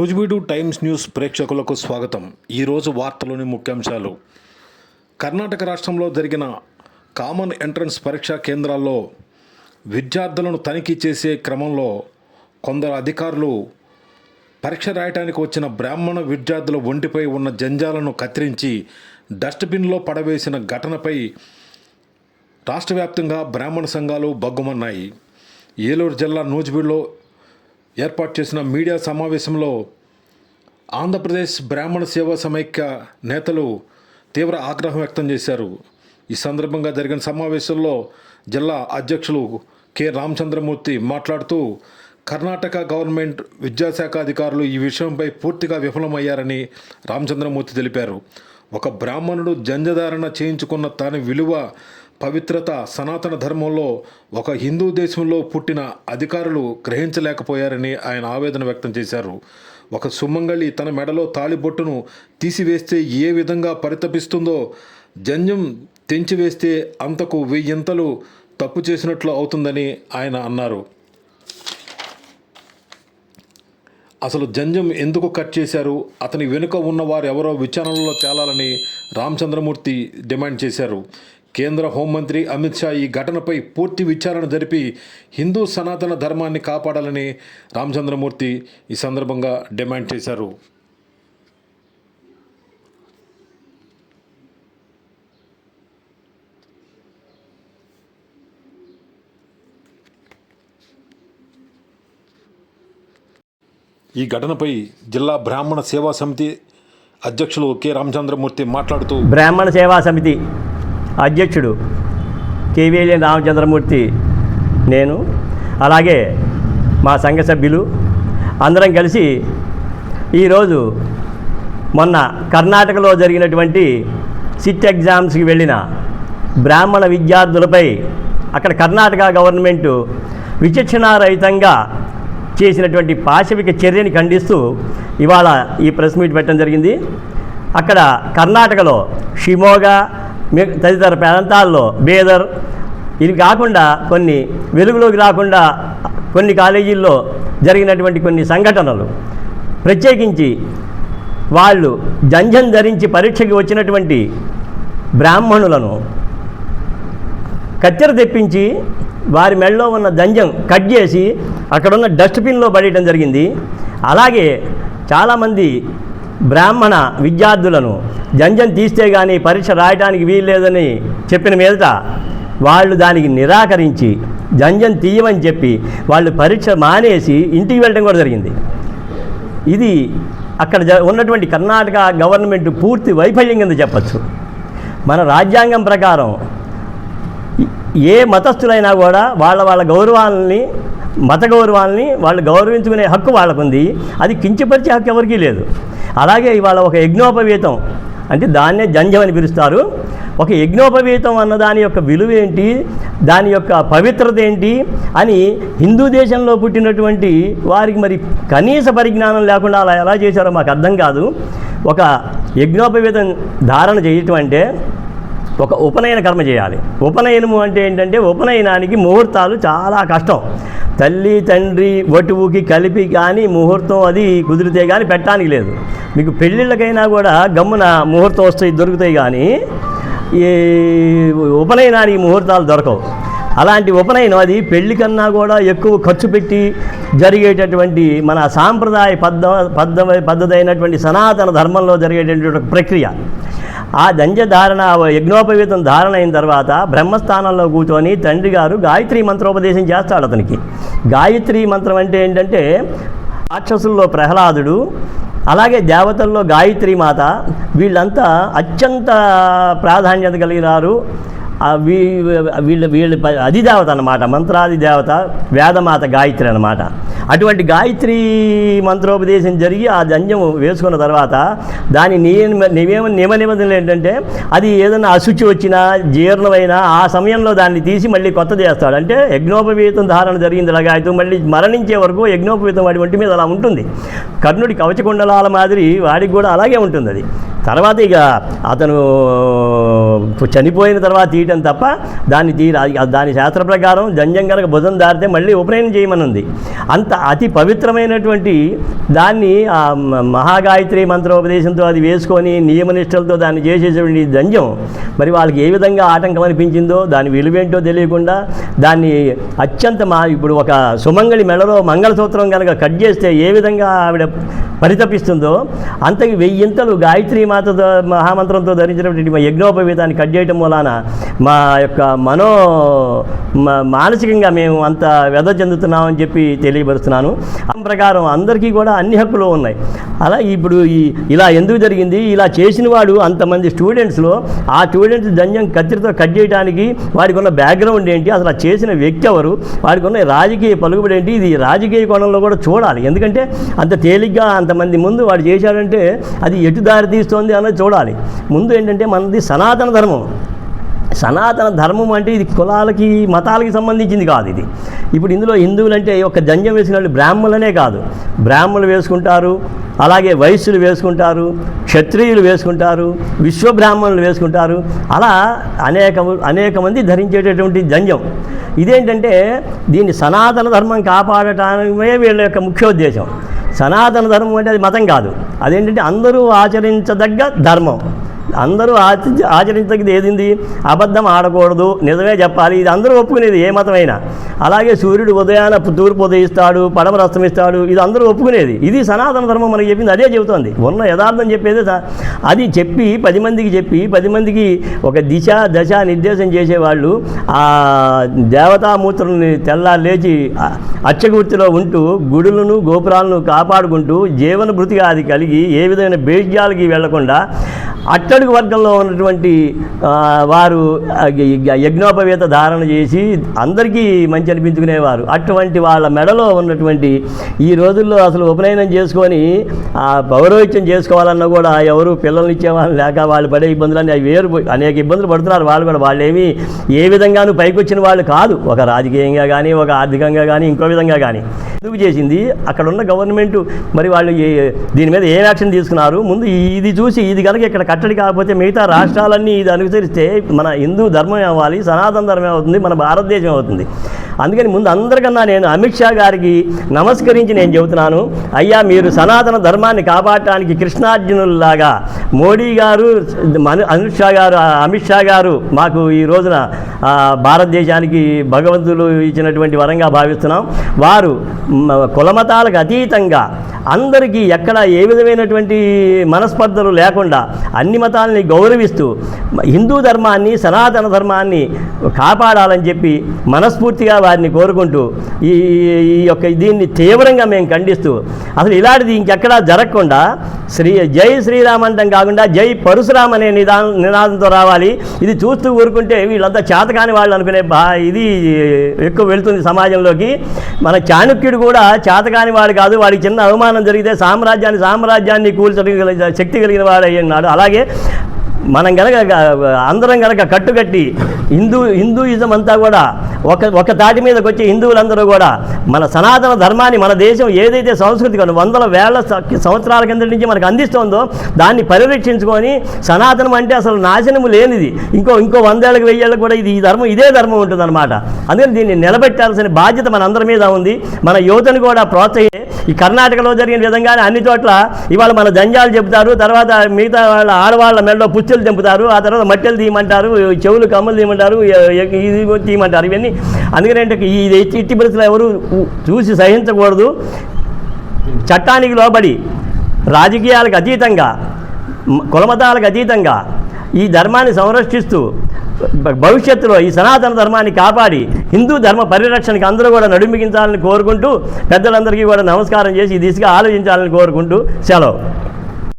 నూజిబీడు times news ప్రేక్షకులకు స్వాగతం. ఈరోజు వార్తలోని ముఖ్యాంశాలు. కర్ణాటక రాష్ట్రంలో జరిగిన కామన్ ఎంట్రన్స్ పరీక్షా కేంద్రాల్లో విద్యార్థులను తనిఖీ చేసే క్రమంలో కొందరు అధికారులు పరీక్ష రాయటానికి వచ్చిన బ్రాహ్మణ విద్యార్థుల ఒంటిపై ఉన్న జంజాలను కత్తిరించి డస్ట్బిన్లో పడవేసిన ఘటనపై రాష్ట్ర వ్యాప్తంగా బ్రాహ్మణ సంఘాలు బగ్గుమన్నాయి ఏలూరు జిల్లా నూజిబీడులో ఏర్పాటు చేసిన మీడియా సమావేశంలో ఆంధ్రప్రదేశ్ బ్రాహ్మణ సేవా సమైక్య నేతలు తీవ్ర ఆగ్రహం వ్యక్తం చేశారు. ఈ సందర్భంగా జరిగిన సమావేశంలో జిల్లా అధ్యక్షులు కె. రామచంద్రమూర్తి మాట్లాడుతూ కర్ణాటక గవర్నమెంట్ విద్యాశాఖ అధికారులు ఈ విషయంపై పూర్తిగా విఫలమయ్యారని రామచంద్రమూర్తి తెలిపారు. ఒక బ్రాహ్మణుడు జంజధారణ చేయించుకున్న దాని విలువ పవిత్రత సనాతన ధర్మంలో ఒక హిందూ దేశంలో పుట్టిన అధికారులు గ్రహించలేకపోయారని ఆయన ఆవేదన వ్యక్తం చేశారు. ఒక సుమంగళి తన మెడలో తాళిబొట్టును తీసివేస్తే ఏ విధంగా పరితపిస్తుందో జంజం తెంచివేస్తే అంతకు వెయ్యింతలు తప్పు చేసినట్లు అవుతుందని ఆయన అన్నారు. అసలు జంజం ఎందుకు కట్ చేశారు? అతని వెనుక ఉన్న వారు ఎవరో విచారణలో తేలాలని రామచంద్రమూర్తి డిమాండ్ చేశారు. కేంద్ర హోంమంత్రి అమిత్ షా ఈ ఘటనపై పూర్తి విచారణ జరిపి హిందూ సనాతన ధర్మాన్ని కాపాడాలని రామచంద్రమూర్తి ఈ సందర్భంగా డిమాండ్ చేశారు. ఈ ఘటనపై జిల్లా బ్రాహ్మణ సేవా సమితి అధ్యక్షులు కె రామచంద్రమూర్తి మాట్లాడుతూ బ్రాహ్మణ సేవా సమితి అధ్యక్షుడు కేవీఎల్ రామచంద్రమూర్తి నేను అలాగే మా సంఘ సభ్యులు అందరం కలిసి ఈరోజు మొన్న కర్ణాటకలో జరిగినటువంటి సిట్ ఎగ్జామ్స్కి వెళ్ళిన బ్రాహ్మణ విద్యార్థులపై అక్కడ కర్ణాటక గవర్నమెంటు విచక్షణారహితంగా చేసినటువంటి పాశవిక చర్యని ఖండిస్తూ ఇవాళ ఈ ప్రెస్ మీట్ పెట్టడం జరిగింది. అక్కడ కర్ణాటకలో షిమోగా తదితర ప్రాంతాల్లో బేదర్ ఇవి కాకుండా కొన్ని వెలుగులోకి రాకుండా కొన్ని కాలేజీల్లో జరిగినటువంటి కొన్ని సంఘటనలు. ప్రత్యేకించి వాళ్ళు జంజం ధరించి పరీక్షకి వచ్చినటువంటి బ్రాహ్మణులను కత్తెర తెప్పించి వారి మెడలో ఉన్న దంజం కట్ చేసి అక్కడున్న డస్ట్బిన్లో పడేయడం జరిగింది. అలాగే చాలామంది బ్రాహ్మణ విద్యార్థులను జంజం తీస్తే కానీ పరీక్ష రాయడానికి వీల్లేదని చెప్పిన మీదట వాళ్ళు దానికి నిరాకరించి జంజం తీయమని చెప్పి వాళ్ళు పరీక్ష మానేసి ఇంటికి వెళ్ళడం కూడా జరిగింది. ఇది అక్కడ జ- ఉన్నటువంటి కర్ణాటక గవర్నమెంట్ పూర్తి వైఫల్యం కింద చెప్పచ్చు. మన రాజ్యాంగం ప్రకారం ఏ మతస్థులైనా కూడా వాళ్ళ వాళ్ళ గౌరవాలని మత గౌరవాల్ని వాళ్ళు గౌరవించుకునే హక్కు వాళ్ళకుంది. అది కించపరిచే హక్కు ఎవరికీ లేదు. అలాగే ఇవాళ ఒక యజ్ఞోపవీతం అంటే దాన్నే జంజం అని పిలుస్తారు. ఒక యజ్ఞోపవీతం అన్న దాని యొక్క విలువ ఏంటి? దాని యొక్క పవిత్రత ఏంటి? అని హిందూ దేశంలో పుట్టినటువంటి వారికి మరి కనీస పరిజ్ఞానం లేకుండా అలా ఎలా చేశారో మాకు అర్థం కాదు. ఒక యజ్ఞోపవీతం ధారణ చేయటం అంటే ఒక ఉపనయన కర్మ చేయాలి. ఉపనయనము అంటే ఏంటంటే ఉపనయనానికి ముహూర్తాలు చాలా కష్టం. తల్లి తండ్రి వటువుకి కలిపి కానీ ముహూర్తం అది కుదిరితే కానీ పెట్టడానికి లేదు. మీకు పెళ్ళిళ్ళకైనా కూడా గమ్మున ముహూర్తం వస్తాయి దొరుకుతాయి కానీ ఈ ఉపనయనానికి ముహూర్తాలు దొరకవు. అలాంటి ఉపనయనం అది పెళ్ళి కన్నా కూడా ఎక్కువ ఖర్చు పెట్టి జరిగేటటువంటి మన సాంప్రదాయ పద్ధ పద్ధ పద్ధతి అయినటువంటి సనాతన ధర్మంలో జరిగేటటువంటి ప్రక్రియ. ఆ దంజధారణ యజ్ఞోపవీతం ధారణ అయిన తర్వాత బ్రహ్మస్థానంలో కూర్చొని తండ్రి గారు గాయత్రి మంత్రోపదేశం చేస్తాడు అతనికి. గాయత్రి మంత్రం అంటే ఏంటంటే రాక్షసుల్లో ప్రహ్లాదుడు అలాగే దేవతల్లో గాయత్రి మాత వీళ్ళంతా అత్యంత ప్రాధాన్యత కలిగినారు వీ వీళ్ళ వీళ్ళ అధిదేవత అనమాట మంత్రాది దేవత వేదమాత గాయత్రి అన్నమాట. అటువంటి గాయత్రి మంత్రోపదేశం జరిగి ఆ జంజం వేసుకున్న తర్వాత దాని నియమ నియమ నియమ నిబంధనలు ఏంటంటే అది ఏదైనా అశుచి వచ్చినా జీర్ణమైనా ఆ సమయంలో దాన్ని తీసి మళ్ళీ కొత్తది చేస్తాడు. అంటే యజ్ఞోపవీతం ధారణ జరిగింది అలాగా అయితే మళ్ళీ మరణించే వరకు యజ్ఞోపవీతం వాడి ఒంటి మీద అలా ఉంటుంది. కర్ణుడి కవచకుండలాల మాదిరి వాడికి కూడా అలాగే ఉంటుంది అది. తర్వాత ఇక అతను చనిపోయిన తర్వాత తీయటం తప్ప దాన్ని తీ దాని శాస్త్ర ప్రకారం జంజం కనుక భుజం దారితే మళ్ళీ ఉపనయనం చేయమని ఉంది అంత అతి పవిత్రమైనటువంటి దాన్ని ఆ మహాగాయత్రి మంత్రోపదేశంతో అది వేసుకొని నియమనిష్టలతో దాన్ని చేసేటువంటి దంజం మరి వాళ్ళకి ఏ విధంగా ఆటంకం అనిపించిందో దాని విలువేంటో తెలియకుండా దాన్ని అత్యంత మా ఇప్పుడు ఒక సుమంగళి మెడలో మంగళసూత్రం కనుక కట్ చేస్తే ఏ విధంగా ఆవిడ పరితపిస్తుందో అంతకి వెయ్యింతలు గాయత్రి మాతతో మహామంత్రంతో ధరించినటువంటి మా యజ్ఞోపవీతాన్ని కట్ చేయటం వలన మా యొక్క మనో మా- మానసికంగా మేము అంత వ్యధ చెందుతున్నామని చెప్పి తెలియపరుస్తున్నాను. ఆ ప్రకారం అందరికీ కూడా అన్ని హక్కులు ఉన్నాయి. అలా ఇప్పుడు ఈ ఇలా ఎందుకు జరిగింది? ఇలా చేసిన వాడు అంతమంది స్టూడెంట్స్లో ఆ స్టూడెంట్స్ దంజం కత్తిరితో కట్ చేయడానికి వాడికి ఉన్న బ్యాక్గ్రౌండ్ ఏంటి? అసలు చేసిన వ్యక్తి ఎవరు? వాడికి ఉన్న రాజకీయ పలుకుబడి ఏంటి? ఇది రాజకీయ కోణంలో కూడా చూడాలి. ఎందుకంటే అంత తేలిగ్గా అంతమంది ముందు వాడు చేశాడంటే అది ఎటు దారి తీస్తోంది అన్నది చూడాలి. ముందు ఏంటంటే మనది సనాతన ధర్మం. సనాతన ధర్మం అంటే ఇది కులాలకి మతాలకి సంబంధించింది కాదు ఇది. ఇప్పుడు ఇందులో హిందువులంటే ఒక జంజం వేసిన వాళ్ళు బ్రాహ్మణులనే కాదు. బ్రాహ్మణులు వేసుకుంటారు అలాగే వైశ్యులు వేసుకుంటారు క్షత్రియులు వేసుకుంటారు విశ్వబ్రాహ్మణులు వేసుకుంటారు. అలా అనేక అనేక మంది ధరించేటటువంటి జంజం. ఇదేంటంటే దీన్ని సనాతన ధర్మం కాపాడటానికే వీళ్ళ యొక్క ముఖ్యోద్దేశం. సనాతన ధర్మం అంటే అది మతం కాదు. అదేంటంటే అందరూ ఆచరించదగ్గ ధర్మం. అందరూ ఆచ ఆచరించదగ్గది ఏదింది? అబద్ధం ఆడకూడదు నిజమే చెప్పాలి. ఇది అందరూ ఒప్పుకునేది ఏ మతమైనా. అలాగే సూర్యుడు ఉదయాన తూర్పు ఉదయిస్తాడు పడమర అస్తమిస్తాడు ఇది అందరూ ఒప్పుకునేది. ఇది సనాతన ధర్మం మనకి చెప్పింది అదే చెబుతోంది. ఉన్న యథార్థం చెప్పేది అది చెప్పి పది మందికి చెప్పి పది మందికి ఒక దిశ దశ నిర్దేశం చేసేవాళ్ళు ఆ దేవతామూర్తులని తెల్లా లేచి అచ్చగుర్తిలో ఉంటూ గుడులను గోపురాలను కాపాడుకుంటూ జీవన భృతిగా అది కలిగి ఏ విధమైన బేజ్యాలకి వెళ్ళకుండా అట్టడుగు వర్గంలో ఉన్నటువంటి వారు యజ్ఞోపవేత ధారణ చేసి అందరికీ మంచి అనిపించుకునేవారు. అటువంటి వాళ్ళ మెడలో ఉన్నటువంటి ఈ రోజుల్లో అసలు ఉపనయనం చేసుకొని ఆ పౌరోహిత్యం చేసుకోవాలన్నా కూడా ఎవరు పిల్లల్ని ఇచ్చేవాళ్ళు లేక వాళ్ళు పడే ఇబ్బందులన్నీ అవి వేరు అనేక ఇబ్బందులు పడుతున్నారు. వాళ్ళు కూడా వాళ్ళేమి ఏ విధంగానూ పైకి వచ్చిన వాళ్ళు కాదు. ఒక రాజకీయంగా కానీ ఒక ఆర్థికంగా కానీ ఇంకో విధంగా కానీ ఎందుకు చేసింది? అక్కడ ఉన్న గవర్నమెంట్ మరి వాళ్ళు దీని మీద ఏం యాక్షన్ తీసుకున్నారు? ముందు ఇది చూసి ఇది కనుక ఇక్కడ కట్టడి కాకపోతే మిగతా రాష్ట్రాలన్నీ ఇది అనుసరిస్తే మన హిందూ ధర్మం అవ్వాలి? సనాతన ధర్మం అవుతుంది? మన భారతదేశం అవుతుంది? అందుకని ముందు అందరికన్నా నేను అమిత్ షా గారికి నమస్కరించి నేను చెబుతున్నాను అయ్యా మీరు సనాతన ధర్మాన్ని కాపాడటానికి కృష్ణార్జునుల్లాగా మోడీ గారు అమిత్ షా గారు అమిత్ షా గారు మాకు ఈ రోజున భారతదేశానికి భగవంతులు ఇచ్చినటువంటి వరంగా భావిస్తున్నాం. వారు కులమతాలకు అతీతంగా అందరికీ ఎక్కడ ఏ విధమైనటువంటి మనస్పర్ధలు లేకుండా అన్ని మతాలని గౌరవిస్తూ హిందూ ధర్మాన్ని సనాతన ధర్మాన్ని కాపాడాలని చెప్పి మనస్ఫూర్తిగా వారిని కోరుకుంటూ ఈ ఈ యొక్క దీన్ని తీవ్రంగా మేము ఖండిస్తూ అసలు ఇలాంటిది ఇంకెక్కడా జరగకుండా శ్రీ జై శ్రీరామ్ కాకుండా జై పరశురామ్ అనే నిదానం నినాదంతో రావాలి. ఇది చూస్తూ ఊరుకుంటే వీళ్ళంతా చేతకాని వాళ్ళు అనుకునే బా ఇది ఎక్కువ వెళుతుంది సమాజంలోకి. మన చాణుక్యుడు కూడా చేతకాని వాడు కాదు వాడికి చిన్న అవమానం జరిగితే సామ్రాజ్యాన్ని సామ్రాజ్యాన్ని కూల్చగలిగిన శక్తి కలిగిన వాడు అయ్యి ఉన్నాడు అలాగే మనం గనక అందరం గనక కట్టుకట్టి హిందూ హిందూయిజం అంతా కూడా ఒక ఒక దాటి మీదకి వచ్చి హిందువులందరూ కూడా మన సనాతన ధర్మాన్ని మన దేశం ఏదైతే సంస్కృతి వందల వేల సంవత్సరాల కింద నుంచి మనకు అందిస్తోందో దాన్ని పరిరక్షించుకొని సనాతనం అంటే అసలు నాశనము లేనిది. ఇంకో ఇంకో వందేళ్ళకి వెయ్యేళ్ళకి కూడా ఇది ఈ ధర్మం ఇదే ధర్మం ఉంటుందన్నమాట. అందుకని దీన్ని నిలబెట్టాల్సిన బాధ్యత మన అందరి మీద ఉంది. మన యువతను కూడా ప్రోత్సహి ఈ కర్ణాటకలో జరిగిన విధంగానే అన్ని చోట్ల ఇవాళ మన జంజాలు చెబుతారు తర్వాత మిగతా వాళ్ళ ఆడవాళ్ళ మెడలో పుచ్చులు తెంపుతారు ఆ తర్వాత మట్టెలు తీయమంటారు చెవులు కమ్మలు తీయమంటారు ఇది తీయమంటారు. ఇవన్నీ అందుకని ఈ ఇట్టి పరిస్థితులు ఎవరు చూసి సహించకూడదు. చట్టానికి లోబడి రాజకీయాలకు అతీతంగా కులమతాలకు అతీతంగా ఈ ధర్మాన్ని సంరక్షిస్తూ భవిష్యత్తులో ఈ సనాతన ధర్మాన్ని కాపాడి హిందూ ధర్మ పరిరక్షణకి అందరూ కూడా నడుమిగించాలని కోరుకుంటూ పెద్దలందరికీ కూడా నమస్కారం చేసి ఈ దిశగా ఆలోచించాలని కోరుకుంటూ సెలవు.